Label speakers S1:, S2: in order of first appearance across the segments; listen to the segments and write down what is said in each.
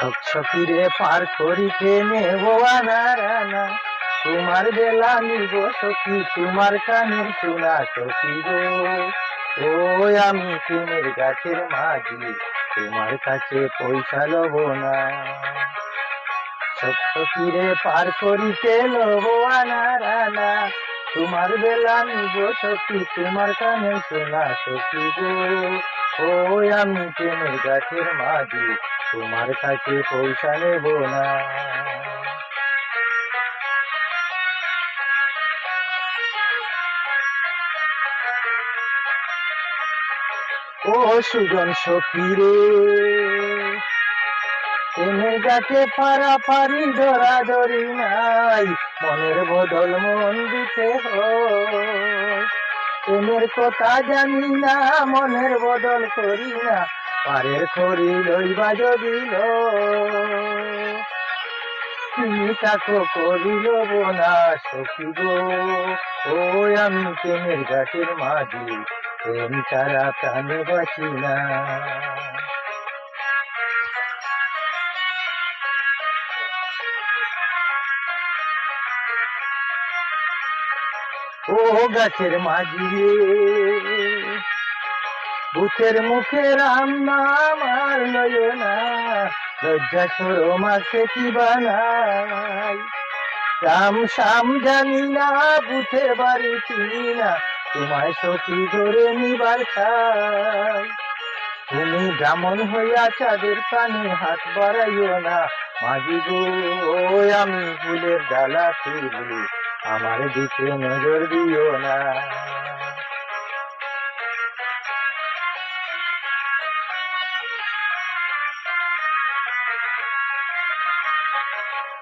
S1: সব সকিরে পার করিতে নেব আনা রানা তোমার বেলা নিব সখী, তোমার কানের শোনা সখী গো। ও আমি প্রেমের গাছের মাঝি, তোমার কাছে পয়সা লব না। সব সকিরে পার করিতে লব আনা রানা তোমার বেলা নিব সখী, তোমার কানে শোনা সখী গো। ও আমি প্রেমের গাছের মাঝি তোমার কাছে পয়সা নেব না। ও সুজন সখী রে প্রেমের গাছে পারা পারি ধরা ধরি নাই, মনের বদল মন দিতে হয়। কথা জানি না, মনের বদল করি না পারের খড়ি লইবা যদি তুমি তাকো করিল না সখী গো। ও, আমি গাছের মাঝি, প্রেম ছাড়া প্রাণে বাঁচি না। ও, গাছের মাঝি রে ভূতের মুখে রাম নাম আর লয় না লজ্জা সরম আছে কি বানাই? রাম শাম জানি না ভূতের বাড়ি চিনি না। তোমায় সখী ধরে নিবার চাই তুমি ব্রাহ্মণ হইয়া চাঁদের প্রাণে হাত বাড়াইও না। মাঝি গো, আমি ফুলের ডালা তুলি, আমার দিকে নজর দিও না।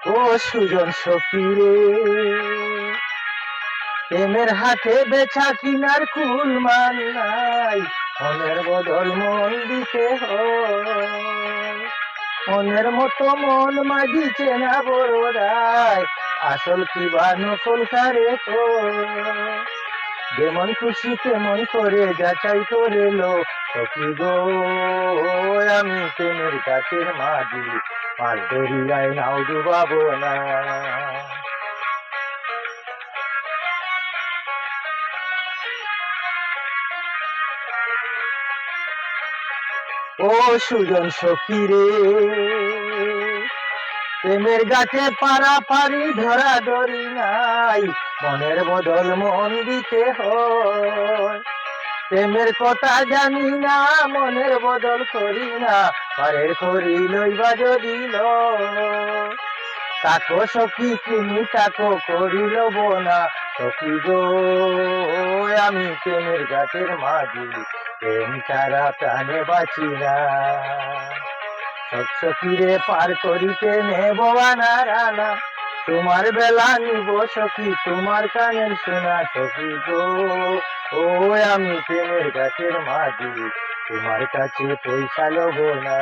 S1: ও সুজন সখী রে প্রেমের হাতে বেচা কিনার কুল মান নাই বদল মন দিতে মনের মতো মন মাঝি চেনা বড়দায় আসল কি বা নকল কারে তো যেমন খুশি তেমন করে যাচাই করে লো। সখী গো, আমি প্রেমের গাছের মাঝি মাছ দরিয়ায় নাও ডুবাবো না ও সুজন সখী রে প্রেমের গাছে পারা পারি ধরা ধরি নাই। মনের বদল মন দিতে হয়। প্রেমের কথা জানি না, মনের বদল করি না। পারের করি লইবা যদি। তাকো সখী, তুমি তাকো করি লব না। সখী গো, আমি প্রেমের গাছের মাঝি। প্রেম ছাড়া প্রাণে বাঁচি না। সব সখীরে পার করিতে নেব আনা তোমার বেলা নিব সখী, তোমার কানের শোনা সখী গো। ও, আমি প্রেমের গাছের মাঝি, তোমার কাছে পয়সা লব না।